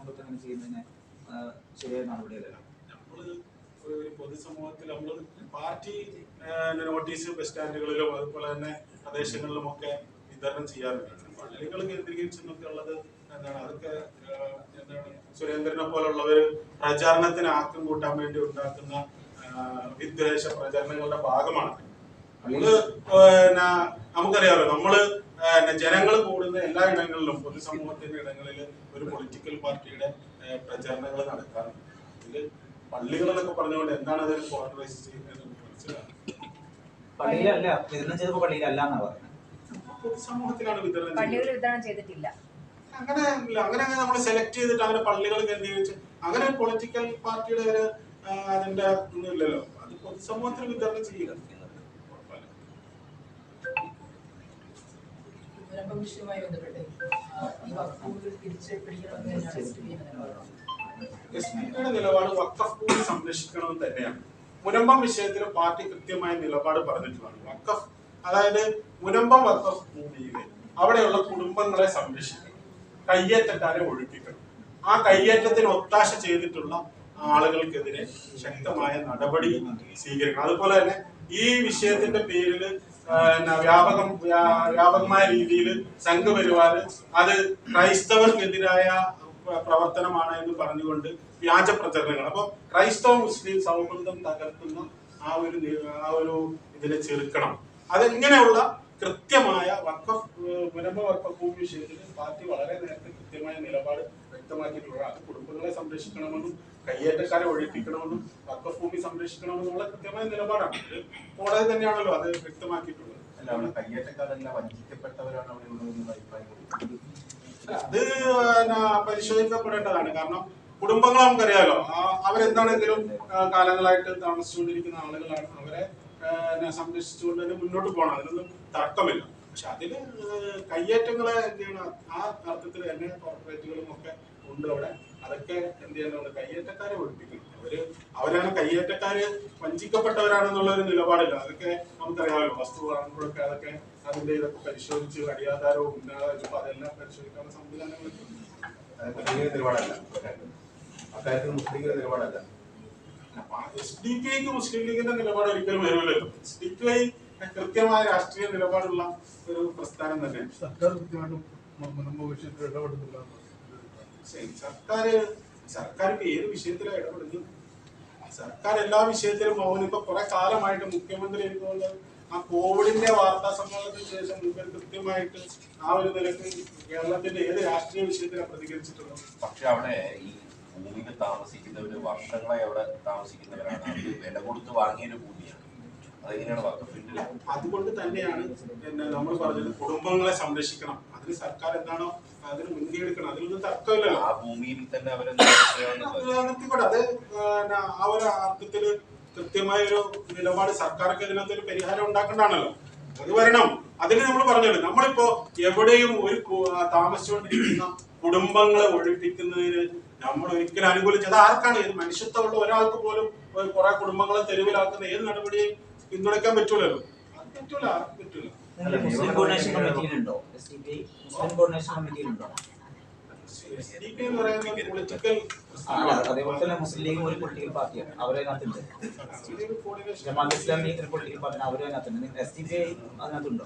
കൊണ്ടൊക്കെ അങ്ങനെ ചെയ്യുന്നതിന് ശരിയായ നടപടിയല്ല? ഒരു പൊതുസമൂഹത്തിൽ നമ്മൾ പാർട്ടി നോട്ടീസ് ബസ് സ്റ്റാൻഡുകളിലും അതുപോലെ തന്നെ പ്രദേശങ്ങളിലും ഒക്കെ വിതരണം ചെയ്യാറുണ്ട്. പള്ളികൾ കേന്ദ്രീകരിച്ചെന്നൊക്കെ ഉള്ളത് എന്താണ്? അതൊക്കെ എന്താണ്? സുരേന്ദ്രനെ പോലുള്ളവർ പ്രചാരണത്തിന് ആക്കം കൂട്ടാൻ വേണ്ടി ഉണ്ടാക്കുന്ന വിദ്വേഷ പ്രചരണങ്ങളുടെ ഭാഗമാണ്. നമ്മൾ നമുക്കറിയാമല്ലോ നമ്മൾ ജനങ്ങൾ കൂടുന്ന എല്ലാ ഇടങ്ങളിലും പൊതുസമൂഹത്തിന്റെ ഇടങ്ങളിൽ ഒരു പൊളിറ്റിക്കൽ പാർട്ടിയുടെ പ്രചരണങ്ങൾ നടക്കാറുണ്ട്. ഇതിൽ പള്ളികളെന്നൊക്കെ പറഞ്ഞുകൊണ്ട് എന്താണ് അതിൽ പോളറൈസ് ചെയ്യുന്നത് മനസ്സിലാവും പള്ളിയിലല്ല വിതരണം ചെയ്തപ്പോ പള്ളിയിലല്ല എന്നാ പറയുന്നത് പൊതുസമൂഹത്തിലാണ് വിതരണം പള്ളികൾ വിതരണം ചെയ്തിട്ടില്ല. അങ്ങനെ അങ്ങനെ നമ്മൾ സെലക്ട് ചെയ്തിട്ട് അങ്ങനെ പള്ളികൾ കേന്ദ്രീകരിച്ച് അങ്ങനെ പൊളിറ്റിക്കൽ പാർട്ടിയുടെ ഒരു അതിന്റെ ഒന്നും ഇല്ലല്ലോ. അത് പൊതുസമൂഹത്തിൽ വിതരണം ചെയ്യുക വിഷയവുമായി ബന്ധപ്പെട്ട് ഈ വസ്തുക്കൾ തിരിച്ച് നിലപാട് വക്കഫ് ഭൂമി സംരക്ഷിക്കണമെന്ന് തന്നെയാണ്. മുനമ്പം വിഷയത്തിൽ പാർട്ടി കൃത്യമായ നിലപാട് പറഞ്ഞിട്ടുള്ളതാണ്. വക്കഫ് അതായത് മുനമ്പം വക്കഫ് ഭൂമിയിൽ അവിടെയുള്ള കുടുംബങ്ങളെ സംരക്ഷിക്കണം. കയ്യേറ്റക്കാരെ ഒഴിപ്പിക്കണം. ആ കയ്യേറ്റത്തിന് ഒത്താശ ചെയ്തിട്ടുള്ള ആളുകൾക്കെതിരെ ശക്തമായ നടപടി സ്വീകരിക്കണം. അതുപോലെ തന്നെ ഈ വിഷയത്തിന്റെ പേരിൽ വ്യാപകം വ്യാപകമായ രീതിയിൽ സംഘപരിവാർ അത് ക്രൈസ്തവർക്കെതിരായ പ്ര- പ്രവർത്തനമാണ് എന്ന് പറഞ്ഞുകൊണ്ട് വ്യാജ പ്രചരണങ്ങൾ. അപ്പൊ ക്രൈസ്തവ മുസ്ലിം സൗഹൃദം തകർക്കുന്ന ആ ഒരു ആ ഒരു ഇതിനെ ചെറുക്കണം. അതിങ്ങനെയുള്ള കൃത്യമായ വക്കഫ് മുനമ്പ വക്കഫ് ഭൂമി വിഷയത്തിൽ പാർട്ടി വളരെ നേരത്തെ കൃത്യമായ നിലപാട് വ്യക്തമാക്കിയിട്ടുള്ളത് അത് കുടുംബങ്ങളെ സംരക്ഷിക്കണമെന്നും കയ്യേറ്റക്കാരെ ഒഴിപ്പിക്കണമെന്നും വക്കഫ് ഭൂമി സംരക്ഷിക്കണമെന്നുള്ള കൃത്യമായ നിലപാടാണ്. ഇത് കോടതി തന്നെയാണല്ലോ അത് വ്യക്തമാക്കിയിട്ടുള്ളത്. അല്ല അവിടെ കയ്യേറ്റക്കാരല്ല വഞ്ചിക്കപ്പെട്ടവരാണ് അവിടെ ഉള്ളതെന്നുള്ള അഭിപ്രായം. അത് പരിശോധിക്കപ്പെടേണ്ടതാണ്. കാരണം കുടുംബങ്ങൾ നമുക്കറിയാലോ. അവരെന്താണെങ്കിലും കാലങ്ങളായിട്ട് താമസിച്ചുകൊണ്ടിരിക്കുന്ന ആളുകളാണ്. അവരെ സംരക്ഷിച്ചുകൊണ്ട് തന്നെ മുന്നോട്ട് പോകണം. അതിനൊന്നും തർക്കമില്ല. പക്ഷെ അതിൽ ആ, കയ്യേറ്റങ്ങളെ എന്ത് ചെയ്യണം? ആ അർത്ഥത്തിൽ തന്നെ കോർപ്പറേറ്റുകളും ഒക്കെ ഉണ്ട് അവിടെ. അതൊക്കെ എന്ത് ചെയ്യേണ്ടതുണ്ട് കയ്യേറ്റക്കാരെ ഒഴിപ്പിക്കണം അവർ അവരാണ് കയ്യേറ്റക്കാര് വഞ്ചിക്കപ്പെട്ടവരാണെന്നുള്ള ഒരു നിലപാടില്ല. അതൊക്കെ നമുക്കറിയാമല്ലോ. വസ്തു വാങ്ങുമ്പോഴൊക്കെ അതൊക്കെ അതിന്റെ ഇതൊക്കെ പരിശോധിച്ച് അടിയാധാരവും ഇപ്പൊ അതെല്ലാം പരിശോധിക്കാനുള്ള സംവിധാനങ്ങളൊക്കെ നിലപാടല്ല. അക്കാര്യത്തിൽ മുസ്ലിങ്ങളുടെ നിലപാടല്ല. എസ് ഡി പി ഐക്ക് മുസ്ലിം ലീഗിന്റെ നിലപാട് ഒരിക്കലും വരുമല്ലോ എസ് ഡി പി ഐ കൃത്യമായ രാഷ്ട്രീയ നിലപാടുള്ള ഒരു പ്രസ്ഥാനം തന്നെ. സർക്കാർ കൃത്യമായിട്ടും ഇടപെടുന്നില്ല സർക്കാർ സർക്കാർ ഇപ്പൊ ഏത് വിഷയത്തിലാണ് ഇടപെടുന്നത്? സർക്കാർ എല്ലാ വിഷയത്തിലും മൗനം ഇപ്പൊ കുറെ കാലമായിട്ട് മുഖ്യമന്ത്രി ഇരുന്നുകൊണ്ട് ആ കോവിഡിന്റെ വാർത്താ സമ്മേളനത്തിന് ശേഷം കൃത്യമായിട്ട് ആ ഒരു നിലയ്ക്ക് കേരളത്തിന്റെ ഏത് രാഷ്ട്രീയ വിഷയത്തിലാണ് പ്രതികരിച്ചിട്ടുള്ളത്? പക്ഷെ അവിടെ ഈ ഭൂമിയിൽ താമസിക്കുന്നവർ വർഷങ്ങളായി അവിടെ താമസിക്കുന്നവരാണ്. അത് വില കൊടുത്ത് വാങ്ങിയൊരു ഭൂമിയാണ്. അതെങ്ങനെയാണ് വക്കഫിന്റെ അതുകൊണ്ട് തന്നെയാണ് പിന്നെ നമ്മൾ പറഞ്ഞത് കുടുംബങ്ങളെ സംരക്ഷിക്കണം. അതിന് സർക്കാർ എന്താണോ അതിന് മുൻകൈ എടുക്കണം. അതിലൊന്നും തർക്കമില്ലല്ലോ. ആ ഭൂമിയിൽ തന്നെ അവരെ അത് നിർത്തിക്കൂടെ അത് ആ ഒരു അർത്ഥത്തിൽ കൃത്യമായ ഒരു നിലപാട് സർക്കാർക്ക് ഇതിനകത്ത് ഒരു പരിഹാരം ഉണ്ടാക്കേണ്ടതാണല്ലോ. അത് വരണം. അതിന് നമ്മൾ പറഞ്ഞത് നമ്മളിപ്പോ എവിടെയും ഒരു താമസിച്ചുകൊണ്ടിരിക്കുന്ന കുടുംബങ്ങളെ ഒഴിപ്പിക്കുന്നതിന് നമ്മൾ ഒരിക്കലും അനുകൂലിച്ചത് ആർക്കാണ്? ഏത് മനുഷ്യത്വമുള്ള ഒരാൾക്ക് പോലും കുറെ കുടുംബങ്ങളെ തെരുവിലാക്കുന്ന ഏത് നടപടിയും പിന്തുണയ്ക്കാൻ പറ്റൂലല്ലോ. പറ്റൂല ആർക്കും പറ്റൂല. നിങ്ങൾ മുസ്ലിം കോർഡിനേഷൻ കമ്മിറ്റിയിലുണ്ടോ? മുസ്ലിം കമ്മിറ്റിയിലുണ്ടോ? അതേപോലെ തന്നെ മുസ്ലിം ലീഗും ഒരു പൊളിറ്റിക്കൽ പാർട്ടിയാണ്. അവരെ അതിനകത്തുണ്ട്. ജമാഅത്ത് ഇസ്ലാമി ഒരു പൊളിറ്റിക്കൽ പാർട്ടി അവരെ അതിനകത്തുണ്ട്. S D P I അതിനകത്തുണ്ടോ